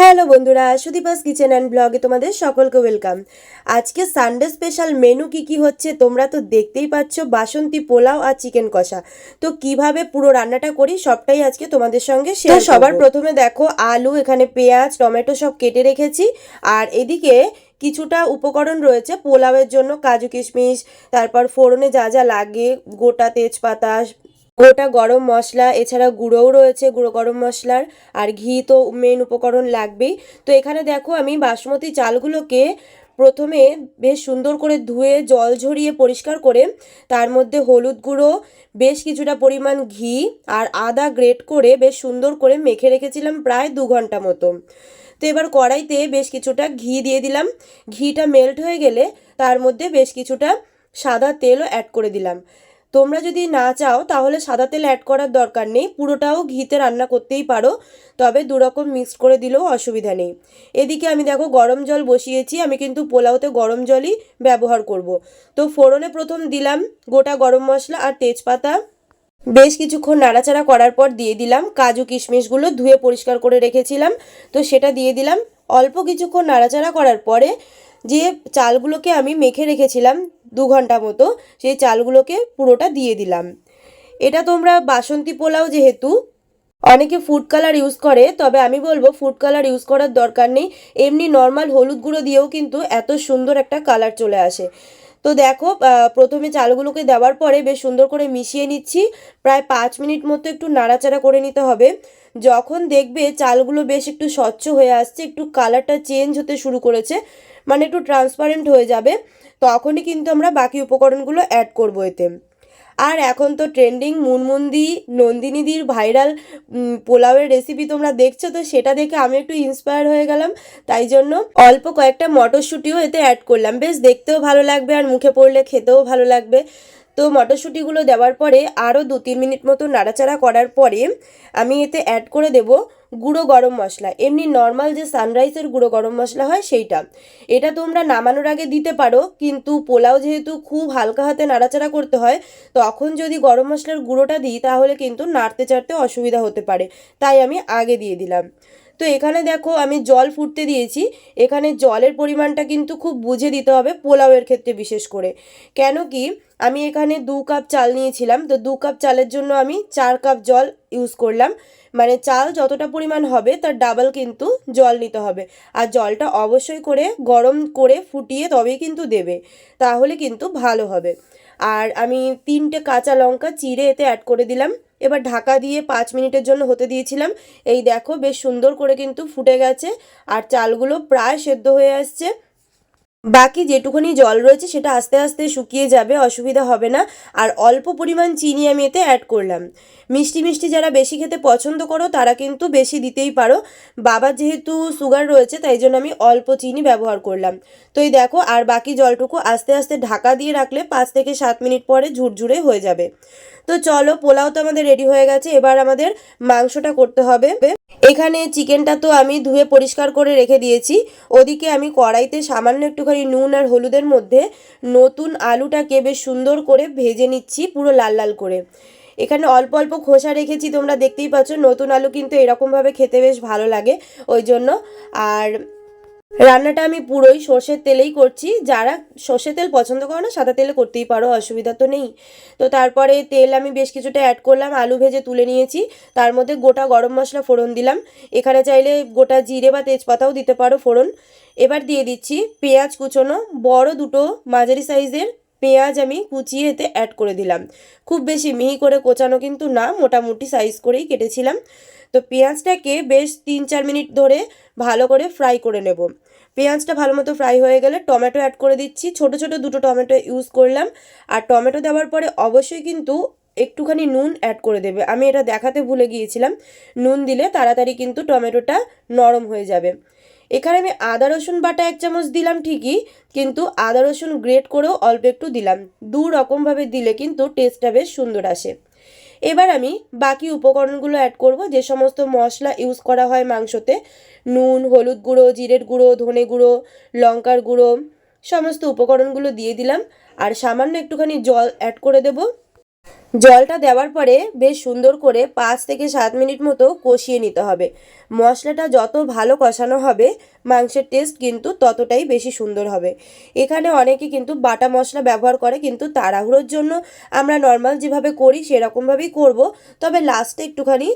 Hello বন্ধুরা Sudipa's kitchen and ব্লগে তোমাদের সকলকে ওয়েলকাম আজকে সানডে স্পেশাল মেনু কি কি হচ্ছে তোমরা তো দেখতেই পাচ্ছ বাসন্তী পোলাও আর চিকেন কষা। তো কীভাবে পুরো রান্নাটা করি সবটাই আজকে তোমাদের সঙ্গে শেয়ার সবার প্রথমে দেখো আলু এখানে পেঁয়াজ টমেটো সব কেটে রেখেছি। আর এদিকে কিছুটা উপকরণ রয়েছে পোলাওয়ের জন্য কাজু কিশমিশ তারপর ফোড়নে যা যা লাগে গোটা তেজপাতা গোটা গরম মশলা, এছাড়া গুঁড়োও রয়েছে, গুঁড়ো গরম মশলার, আর ঘি তো মেন উপকরণ লাগবেই। তো এখানে দেখো, আমি বাসমতি চালগুলোকে প্রথমে বেশ সুন্দর করে ধুয়ে, জল ঝরিয়ে পরিষ্কার করে, তার মধ্যে হলুদ গুঁড়ো, বেশ কিছুটা পরিমাণ ঘি, আর আদা গ্রেট করে বেশ সুন্দর করে মেখে রেখেছিলাম প্রায় দু ঘণ্টা মতো। তো এবার কড়াইতে বেশ কিছুটা ঘি দিয়ে দিলাম। ঘিটা মেল্ট হয়ে গেলে তার মধ্যে বেশ কিছুটা সাদা তেলও অ্যাড করে দিলাম। তোমরা যদি না চাও, তাহলে সাদা তেল অ্যাড করার দরকার নেই। পুরোটাও ঘিতে রান্না করতেই পারো, তবে দুরকম মিক্সড করে দিলেও অসুবিধা নেই। এদিকে আমি দেখো গরম জল বসিয়েছি, আমি কিন্তু পোলাওতে গরম জলই ব্যবহার করব। তো ফোড়নে প্রথম দিলাম গোটা গরম মশলা আর তেজপাতা। বেশ কিছুক্ষণ নাড়াচাড়া করার পর দিয়ে দিলাম কাজু কিশমিশগুলো ধুয়ে পরিষ্কার করে রেখেছিলাম। তো সেটা দিয়ে দিলাম। অল্প কিছুক্ষণ নাড়াচাড়া করার পরে যে চালগুলোকে আমি মেখে রেখেছিলাম দু ঘণ্টা মতো সেই চালগুলোকে পুরোটা দিয়ে দিলাম। এটা তোমরা বাসন্তী পোলাও যেহেতু অনেকে ফুড কালার ইউজ করে, তবে আমি বলব ফুড কালার ইউজ করার দরকার নেই। এমনি নর্মাল হলুদ গুঁড়ো দিয়েও কিন্তু এত সুন্দর একটা কালার চলে আসে। তো দেখো প্রথমে চালগুলোকে দেওয়ার পরে বেশ সুন্দর করে মিশিয়ে নিচ্ছি। প্রায় পাঁচ মিনিট মতো একটু নাড়াচাড়া করে নিতে হবে। যখন দেখবে চালগুলো বেশ একটু স্বচ্ছ হয়ে আসছে, একটু কালারটা চেঞ্জ হতে শুরু করেছে মানে একটু ট্রান্সপারেন্ট হয়ে যাবে তখনই কিন্তু আমরা বাকি উপকরণগুলো অ্যাড করব এতে। আর এখন তো ট্রেন্ডিং মুনমুন্দি, নন্দিনীদির ভাইরাল পোলাওয়ের রেসিপি তোমরা দেখছ, তো সেটা দেখে আমি একটু ইন্সপায়ার হয়ে গেলাম। তাই জন্য অল্প কয়েকটা মটরশুঁটিও এতে অ্যাড করলাম। বেশ দেখতেও ভালো লাগবে আর মুখে পড়লে খেতেও ভালো লাগবে। তো মটরশুঁটিগুলো দেওয়ার পরে আরও দু তিন মিনিট মতো নাড়াচাড়া করার পরে আমি এতে অ্যাড করে দেব গুঁড়ো গরম মশলা। এমনি নর্মাল যে সানরাইসের গুঁড়ো গরম মশলা হয় সেইটা। এটা তোমরা নামানোর আগে দিতে পারো, কিন্তু পোলাও যেহেতু খুব হালকা হাতে নাড়াচাড়া করতে হয়, তখন যদি গরম মশলার গুঁড়োটা দিই, তাহলে কিন্তু নাড়তে চাড়তে অসুবিধা হতে পারে। তাই আমি আগে দিয়ে দিলাম। তো এখানে দেখো, আমি জল ফুটতে দিয়েছি। এখানে জলের পরিমাণটা কিন্তু খুব বুঝে দিতে হবে পোলাওয়ের ক্ষেত্রে বিশেষ করে। কেন কি আমি এখানে দু কাপ চাল নিয়েছিলাম। তো দু কাপ চালের জন্য আমি চার কাপ জল ইউজ করলাম। মানে চাল যতটা পরিমাণ হবে তার ডাবল কিন্তু জল নিতে হবে। আর জলটা অবশ্যই করে গরম করে ফুটিয়ে তবেই কিন্তু দেবে। তাহলে কিন্তু ভালো হবে। আর আমি তিনটে কাঁচা লঙ্কা চিড়ে এতে অ্যাড করে দিলাম। এবার ঢাকা দিয়ে পাঁচ মিনিটের জন্য হতে দিয়েছিলাম। এই দেখো বেশ সুন্দর করে কিন্তু ফুটে গেছে। আর চালগুলো প্রায় সেদ্ধ হয়ে আসছে। বাকি যেটুকুনি জল রয়েছে সেটা আস্তে আস্তে শুকিয়ে যাবে, অসুবিধা হবে না। আর অল্প পরিমাণ চিনি আমি এতে অ্যাড করলাম। মিষ্টি মিষ্টি যারা বেশি খেতে পছন্দ করো, তারা কিন্তু বেশি দিতেই পারো। বাবার যেহেতু সুগার রয়েছে, তাই জন্য আমি অল্প চিনি ব্যবহার করলাম। তো এই দেখো, আর বাকি জলটুকু আস্তে আস্তে ঢাকা দিয়ে রাখলে পাঁচ থেকে সাত মিনিট পরে ঝুরঝুরে হয়ে যাবে। তো চলো, পোলাও তো আমাদের রেডি হয়ে গেছে। এবার আমাদের মাংসটা করতে হবে। এখানে চিকেনটা তো আমি ধুয়ে পরিষ্কার করে রেখে দিয়েছি। ওদিকে আমি কড়াইতে সামান্য একটুখানি নুন আর হলুদের মধ্যে নতুন আলুটাকে বেশ সুন্দর করে ভেজে নিচ্ছি পুরো লাল লাল করে। এখানে অল্প অল্প খোসা রেখেছি, তোমরা দেখতেই পাচ্ছ নতুন আলু কিন্তু এরকমভাবে খেতে বেশ ভালো লাগে, ওই জন্য। আর রান্নাটা আমি পুরোই সর্ষের তেলেই করছি। যারা সর্ষের তেল পছন্দ করো না, সাদা তেলে করতেই পারো, অসুবিধা তো নেই। তো তারপরে তেল আমি বেশ কিছুটা অ্যাড করলাম, আলু ভেজে তুলে নিয়েছি। তার মধ্যে গোটা গরম মশলা ফোড়ন দিলাম। এখানে চাইলে গোটা জিরে বা তেজপাতাও দিতে পারো ফোড়ন। এবার দিয়ে দিচ্ছি পেঁয়াজ কুচোনো। বড় দুটো মাঝারি সাইজের পেঁয়াজ আমি কুচিয়ে এতে অ্যাড করে দিলাম। খুব বেশি মিহি করে কোচানো কিন্তু না, মোটামুটি সাইজ করেই কেটেছিলাম। তো পেঁয়াজটাকে বেশ তিন চার মিনিট ধরে ভালো করে ফ্রাই করে নেব। পেঁয়াজটা ভালো মতো ফ্রাই হয়ে গেলে টমেটো অ্যাড করে দিচ্ছি। ছোট ছোট দুটো টমেটো ইউজ করলাম। আর টমেটো দেওয়ার পরে অবশ্যই কিন্তু একটুখানি নুন অ্যাড করে দেবে। আমি এটা দেখাতে ভুলে গিয়েছিলাম। নুন দিলে তাড়াতাড়ি কিন্তু টমেটোটা নরম হয়ে যাবে। এখানে আমি আদা, রসুন বাটা এক চামচ দিলাম ঠিকই, কিন্তু আদা, রসুন গ্রেট করেও অল্প একটু দিলাম। দু রকমভাবে দিলে কিন্তু টেস্টটা বেশ সুন্দর আসে। এবার আমি বাকি উপকরণগুলো অ্যাড করব। যে সমস্ত মশলা ইউজ করা হয় মাংসতে, নুন, হলুদ গুঁড়ো, জিরের গুঁড়ো, ধনে গুঁড়ো, লঙ্কার গুঁড়ো, সমস্ত উপকরণগুলো দিয়ে দিলাম। আর সামান্য একটুখানি জল অ্যাড করে দেব। জলটা দেওয়ার পরে বেশ সুন্দর করে পাঁচ থেকে সাত মিনিট মতো কষিয়ে নিতে হবে। মশলাটা যত ভালো কষানো হবে, মাংসের টেস্ট কিন্তু ততটাই বেশি সুন্দর হবে। এখানে অনেকে কিন্তু বাটা মশলা ব্যবহার করে, কিন্তু তাড়াহুড়োর জন্য আমরা নর্মাল যেভাবে করি সেরকমভাবেই করব, তবে লাস্টে একটুখানি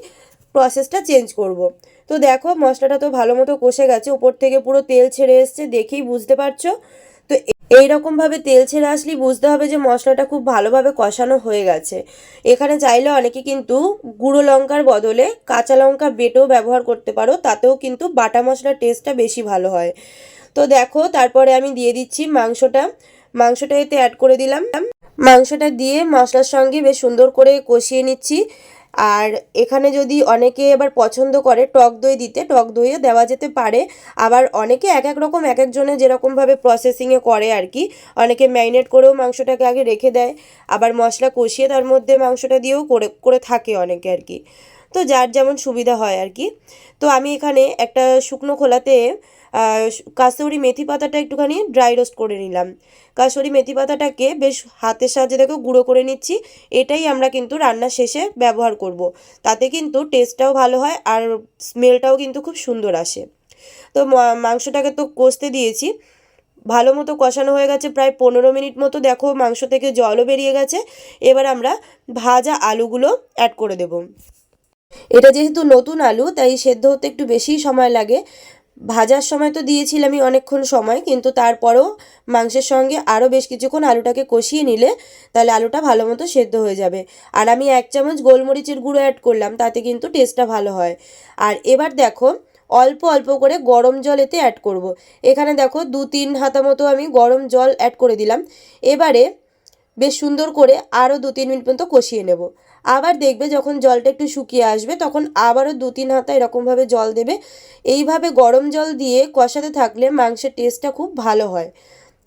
প্রসেসটা চেঞ্জ করব। তো দেখো, মশলাটা তো ভালো মতো কষে গেছে, উপর থেকে পুরো তেল ছেড়ে এসছে, দেখেই বুঝতে পারছ। তো এই রকমভাবে তেল ছেড়ে আসলেই বুঝতে হবে যে মশলাটা খুব ভালোভাবে কষানো হয়ে গেছে। এখানে চাইলে অনেকে কিন্তু গুঁড়ো লঙ্কার বদলে কাঁচা লঙ্কা বেটেও ব্যবহার করতে পারো, তাতেও কিন্তু বাটা মশলার টেস্টটা বেশি ভালো হয়। তো দেখো, তারপরে আমি দিয়ে দিচ্ছি মাংসটা। মাংসটা এতে অ্যাড করে দিলাম। মাংসটা দিয়ে মশলার সঙ্গে বেশ সুন্দর করে কষিয়ে নিচ্ছি। আর এখানে যদি অনেকে এবার পছন্দ করে, টক দই দিতে, টক দইও দেওয়া যেতে পারে। আবার অনেকে এক এক রকম এক একজনে যেরকমভাবে প্রসেসিংয়ে করে আর কি। অনেকে ম্যারিনেট করেও মাংসটাকে আগে রেখে দেয়। আবার মশলা কষিয়ে তার মধ্যে মাংসটা দিয়েও করে করে থাকে অনেকে আর কি। তো যার যেমন সুবিধা হয় আর কি। তো আমি এখানে একটা শুকনো খোলাতে কাসৌরি মেথি পাতাটা একটুখানি ড্রাই রোস্ট করে নিলাম। কাসৌরি মেথি পাতাটাকে বেশ হাতের সাহায্যে দেখো গুঁড়ো করে নিচ্ছি। এটাই আমরা কিন্তু রান্নার শেষে ব্যবহার করব। তাতে কিন্তু টেস্টটাও ভালো হয় আর স্মেলটাও কিন্তু খুব সুন্দর আসে। তো মাংসটাকে তো কষতে দিয়েছি। ভালো মতো কষানো হয়ে গেছে প্রায় পনেরো মিনিট মতো। দেখো মাংস থেকে জলও বেরিয়ে গেছে। এবার আমরা ভাজা আলুগুলো অ্যাড করে দেব। এটা যেহেতু নতুন আলু, তাই সেদ্ধ হতে একটু বেশিই সময় লাগে। ভাজার সময় তো দিয়েছিলামই অনেকক্ষণ সময়, কিন্তু তারপরেও মাংসের সঙ্গে আরও বেশ কিছুক্ষণ আলুটাকে কষিয়ে নিলে তাহলে আলুটা ভালো মতো সেদ্ধ হয়ে যাবে। আর আমি এক চামচ গোলমরিচের গুঁড়ো অ্যাড করলাম, তাতে কিন্তু টেস্টটা ভালো হয়। আর এবার দেখো, অল্প অল্প করে গরম জল এতে অ্যাড করব। এখানে দেখো, দু তিন হাতা মতো আমি গরম জল অ্যাড করে দিলাম। এবারে বেশ সুন্দর করে আরও দু তিন মিনিট পর্যন্ত কষিয়ে নেব। আবার দেখবে যখন জলটা একটু শুকিয়ে আসবে, তখন আবারও দু তিন হাতা এরকমভাবে জল দেবে। এইভাবে গরম জল দিয়ে কষাতে থাকলে মাংসের টেস্টটা খুব ভালো হয়।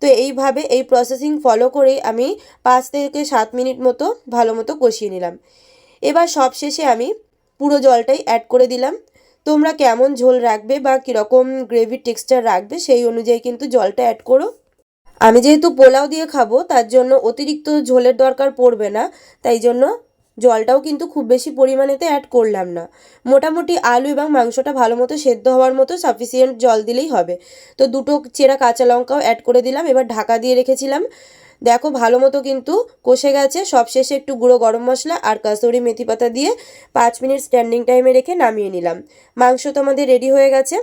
তো এইভাবে এই প্রসেসিং ফলো করেই আমি পাঁচ থেকে সাত মিনিট মতো ভালো মতো কষিয়ে নিলাম। এবার সবশেষে আমি পুরো জলটাই অ্যাড করে দিলাম। তোমরা কেমন ঝোল রাখবে বা কীরকম গ্রেভির টেক্সচার রাখবে সেই অনুযায়ী কিন্তু জলটা অ্যাড করো। আমি যেহেতু পোলাও দিয়ে খাব, তার জন্য অতিরিক্ত ঝোলের দরকার পড়বে না, তাই জন্য জলটাও কিন্তু খুব বেশি পরিমাণেতে অ্যাড করলাম না। মোটামুটি আলু এবং মাংসটা ভালো মতো সেদ্ধ হওয়ার মতো সাফিসিয়েন্ট জল দিলেই হবে। তো দুটো চেরা কাঁচা লঙ্কাও অ্যাড করে দিলাম, এবার ঢাকা দিয়ে রেখেছিলাম। দেখো ভালো মতো কিন্তু কষে গেছে। সবশেষে একটু গুঁড়ো গরম মশলা আর কাসুরি মেথি পাতা দিয়ে পাঁচ মিনিট স্ট্যান্ডিং টাইমে রেখে নামিয়ে নিলাম। মাংস তো আমাদের রেডি হয়ে গেছে।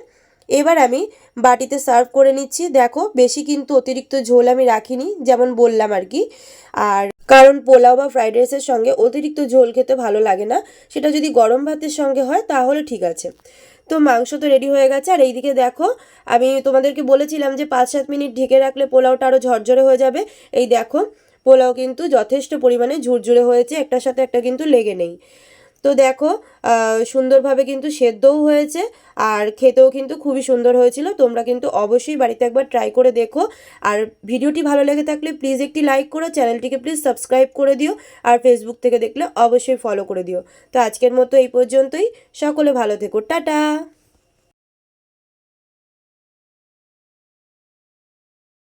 এবার আমি বাটিতে সার্ভ করে নিচ্ছি। দেখো বেশি কিন্তু অতিরিক্ত ঝোল আমি রাখিনি, যেমন বললাম আর কি। আর কারণ পোলাও বা ফ্রাইড রাইসের সঙ্গে অতিরিক্ত ঝোল খেতে ভালো লাগে না। সেটা যদি গরম ভাতের সঙ্গে হয়, তাহলে ঠিক আছে। তো মাংস তো রেডি হয়ে গেছে। আর এইদিকে দেখো, আমি তোমাদেরকে বলেছিলাম যে পাঁচ সাত মিনিট ঢেকে রাখলে পোলাওটা আরও ঝরঝরে হয়ে যাবে। এই দেখো, পোলাও কিন্তু যথেষ্ট পরিমাণে ঝুরঝুরে হয়েছে। একটার সাথে একটা কিন্তু লেগে নেই। তো দেখো সুন্দরভাবে কিন্তু সেদ্ধও হয়েছে আর খেতেও কিন্তু খুবই সুন্দর হয়েছিল। তোমরা কিন্তু অবশ্যই বাড়িতে একবার ট্রাই করে দেখো। আর ভিডিওটি ভালো লেগে থাকলে প্লিজ একটি লাইক করো চ্যানেলটিকে প্লিজ সাবস্ক্রাইব করে দিও আর ফেসবুক থেকে দেখলে অবশ্যই ফলো করে দিও। তো আজকের মতো এই পর্যন্তই। সকলে ভালো থেকো। টাটা!